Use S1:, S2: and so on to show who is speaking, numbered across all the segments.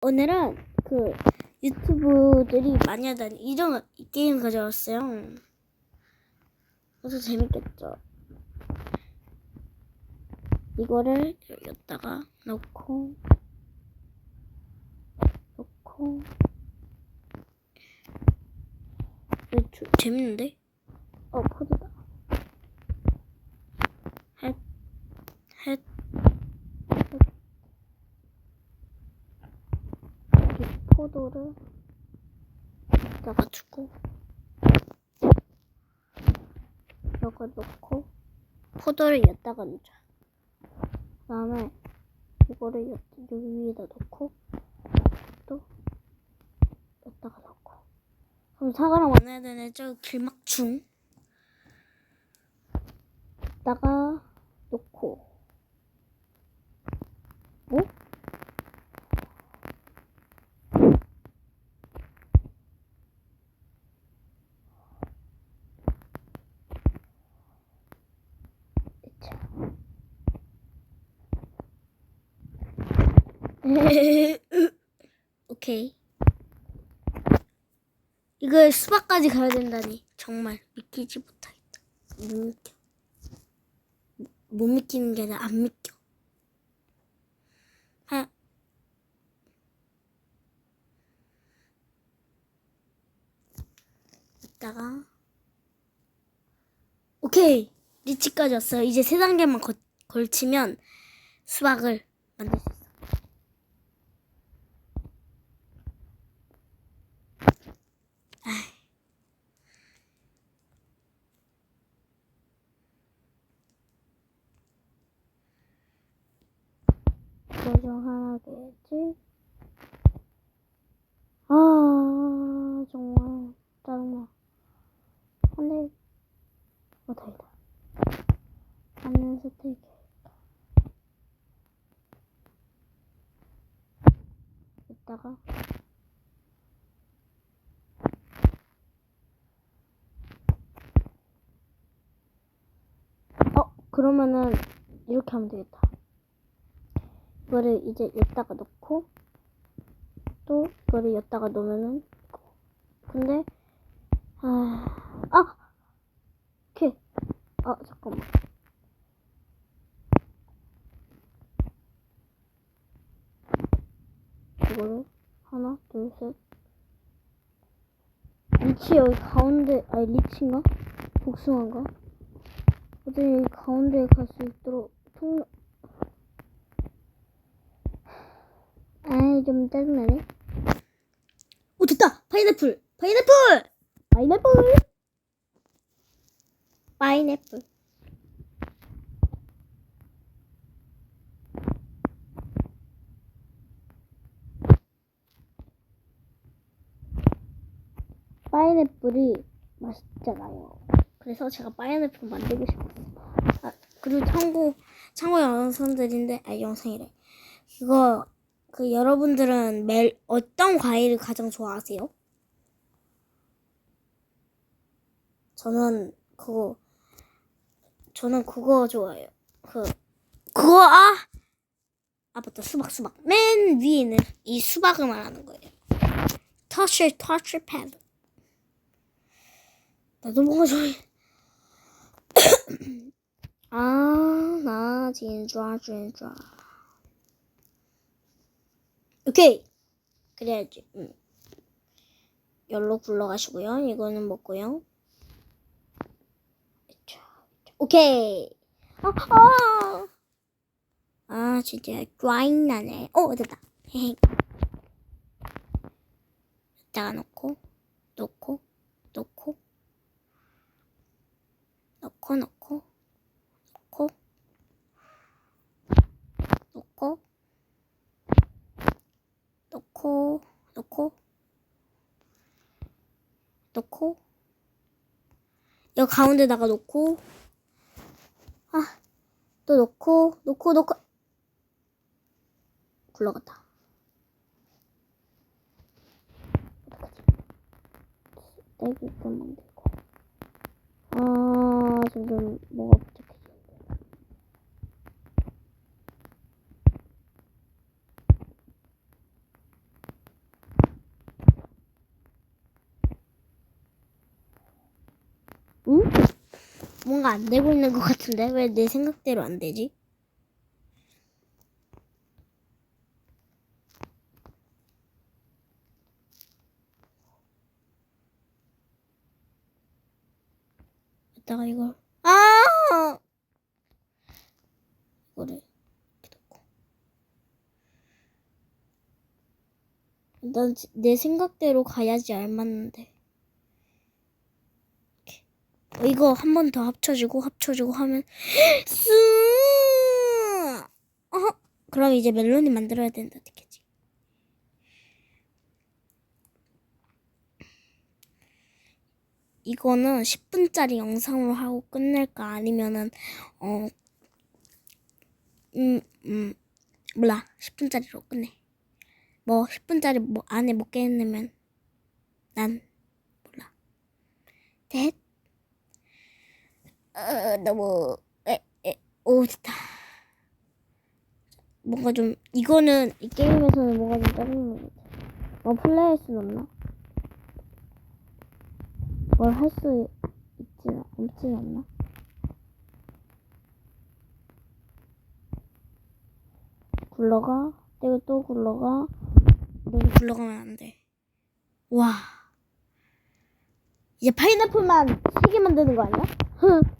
S1: 오늘은 그 유튜브들이 많이 하던 이런 게임 가져왔어요. 그래서 재밌겠죠. 이거를 여기다가 넣고 넣고 재밌는데? 어 코드다. 헷 헷. 여기 포도를 여기다가 주고 여기 넣고 포도를 여기다가 넣자. 그 다음에 이거를 여, 여기 위에다 넣고 또 여기다가 넣고. 그럼 사과랑 만나야 되네. 저 길막충. 여기다가 넣고 뭐? 자. 오케이. 이걸 수박까지 가야 된다니 정말 믿기지 못하겠다. 못 믿겨. 못 믿기는 게 아니라 안 믿겨. 하. 이따가 오케이 리치까지 왔어요. 이제 세 단계만 거, 걸치면 수박을 만들 수 있어. 아 하나겠지? 아 정말 짜증나. 안돼. 어 다행이다. 안는 스테이크. 이따가 어 그러면은 이렇게 하면 되겠다. 이거를 이제 여기다가 넣고 또 이거를 여기다가 넣으면은. 근데 아, 아, 오케이. 아 잠깐만. 이거를 하나, 둘, 셋. 리치 여기 가운데, 아니 리치인가? 복숭아인가? 어쨌든 여기 가운데에 갈 수 있도록 통. 아이 좀 짜증나네. 오 됐다! 파인애플! 파인애플! 파인애플! 파인애플. 파인애플이 맛있잖아요. 그래서 제가 파인애플 만들고 싶었어요. 아, 그리고 참고, 참고 영상들인데, 아, 영상이래. 이거, 그, 여러분들은 멜, 어떤 과일을 가장 좋아하세요? 저는, 그거, 저는 그거 좋아해요. 그, 그거, 아! 아, 맞다. 수박, 수박. 맨 위에 있는 이 수박을 말하는 거예요. 터치, 터치 패드. 나도 뭐가 좋아해. 아, 나 진짜 진짜. 오케이. 그래야지. 응. 열로 굴러가시고요. 이거는 먹고요. 자, 오케이. 아, 아, 아 진짜 짜증 나네. 오, 됐다. 헤헤. 여기다가 놓고, 놓고, 놓고. 넣고 넣고 넣고 넣고 넣고 넣고. 여기 가운데다가 놓고. 아또 넣고 놓고 놓고. 굴러갔다. 좀 만들고 아, 점점 뭐가 부족해지는데. 응? 뭔가 안 되고 있는 것 같은데? 왜 내 생각대로 안 되지? 이따가 이걸 아! 이거를 이렇게 놓고. 일단 내 생각대로 가야지 알맞는데 이거 한 번 더 합쳐주고 합쳐주고 하면 스 어? 그럼 이제 멜론이 만들어야 된다 듣겠지 이거는 10분짜리 영상으로 하고 끝낼까 아니면은 어 음, 음, 몰라. 10분짜리로 끝내. 뭐, 10분짜리 뭐 안에 못 깨내면, 난, 몰라. 됐. 어, 너무, 에, 에, 오, 됐다. 뭔가 좀, 이거는, 이 게임에서는 뭔가 좀 짜증나는 것 같아. 뭐, 플레이할 순 없나? 뭘 할 수 있진, 없진 않나? 굴러가 내가 또 굴러가 너무 굴러가면 안 돼. 와 이제 파인애플만 세개 만드는 거 아니야?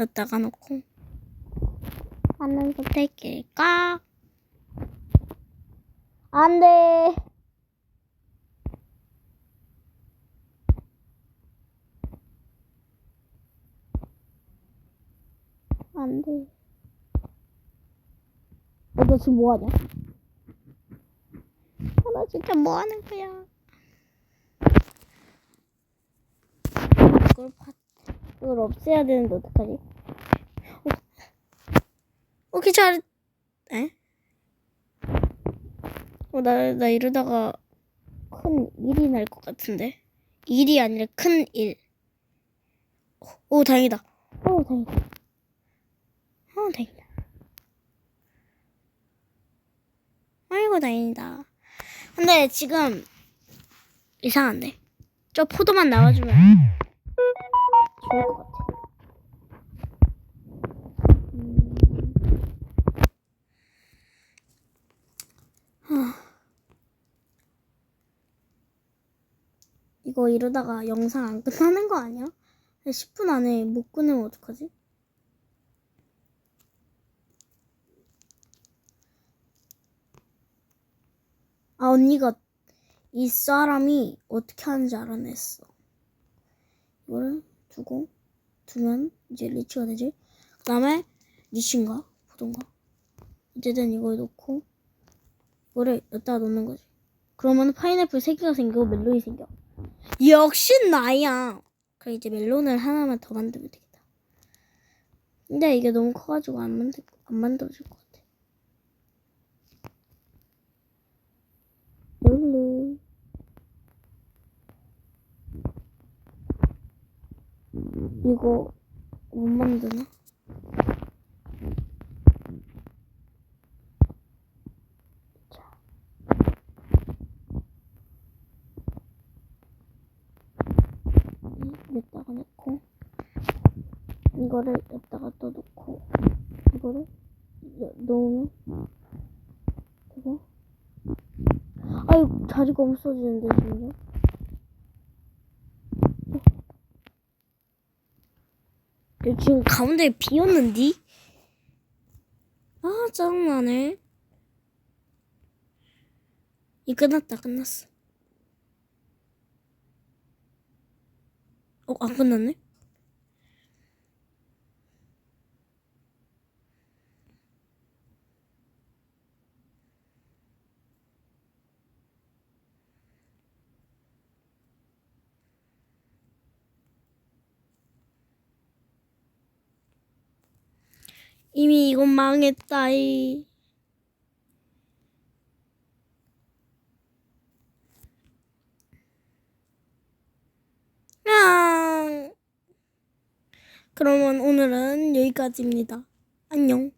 S1: 여기다가 놓고 하는 선택일까? 안 돼. 안 돼. 어, 너 지금 뭐 하냐? 아, 나 진짜 뭐 하는 거야? 이걸 파, 이걸 없애야 되는데 어떡하지? 어, 오케이, 잘, 에? 어, 나, 나 이러다가 큰 일이 날 것 같은데? 일이 아니라 큰 일. 오, 오, 다행이다. 오, 다행이다. 어, 다행이다. 아이고, 다행이다. 근데 지금 이상한데? 저 포도만 나와주면 좋을 것 같아. 이거 이러다가 영상 안 끝나는 거 아니야? 10분 안에 못 끝내면 어떡하지? 아, 언니가 이 사람이 어떻게 하는지 알아냈어. 이거를 두고, 두면 이제 리치가 되지. 그 다음에 리치인가? 보던가. 어쨌든 이걸 놓고, 이거를 여기다가 놓는 거지. 그러면 파인애플 3개가 생기고 멜론이 생겨. 역시 나야! 그래, 이제 멜론을 하나만 더 만들면 되겠다. 근데 이게 너무 커가지고 안 만들, 안 만들어질 것 같아. 룰루. 이거 못 만드나? 자. 이 여기다가 넣고 이거를 여기다가 또 넣고 이거를 여- 넣으면 되고 아유 자리가 없어지는데 지금 어. 지금 가운데 비었는디? 아 짜증나네 이 끝났다 끝났어 어 안 끝났네? 이미 이건 망했다 이. 아. 그러면 오늘은 여기까지입니다. 안녕.